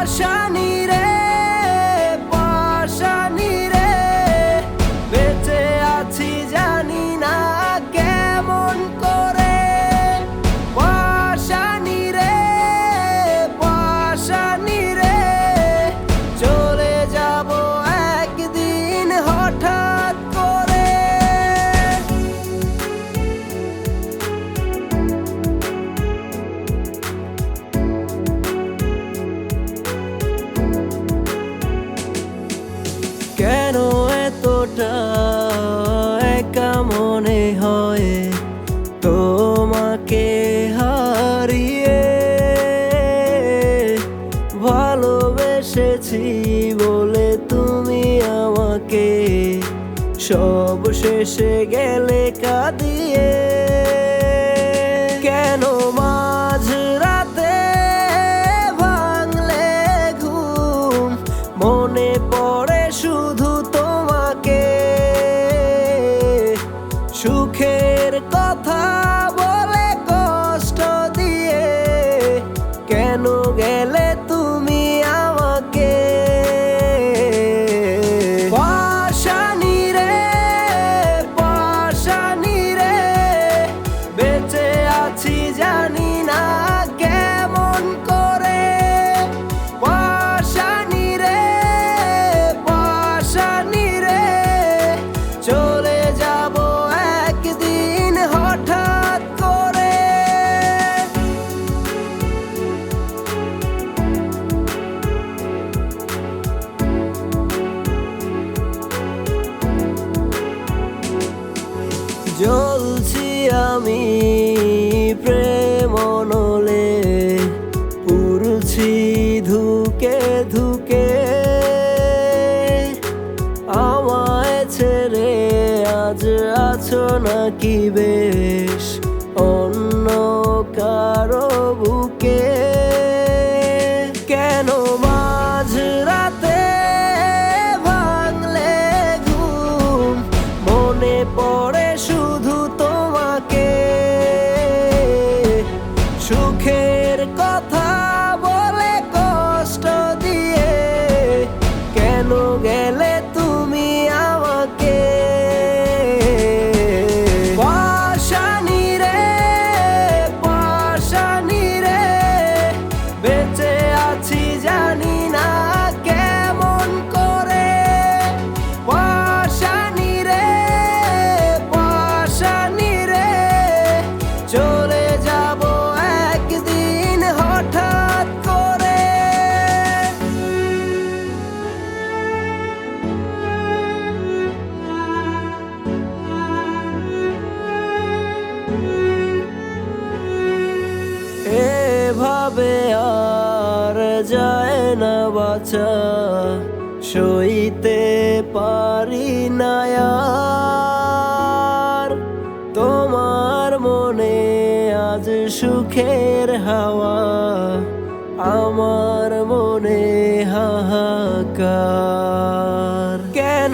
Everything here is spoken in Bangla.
পাশানি রে ভালোবেসেছি বলে তুমি আমাকে। সব শেষে গেলে কাঁদিয়ে। কেন মাঝ রাতে ভাঙলে ঘুম? মনে পড়ে শুধু জ্বলছি আমি প্রেম নলে পুরছি ধুকে ধুকে। আমায় ছেড়ে আজ আছো নাকি বেশ, অন্য কারও বুকে। কেন মাঝ এভাবে আর যায় না বাঁচা সইতে পারি না আর। তোমার মনে আজ সুখের হাওয়া, আমার মনে হাহাকার। কেন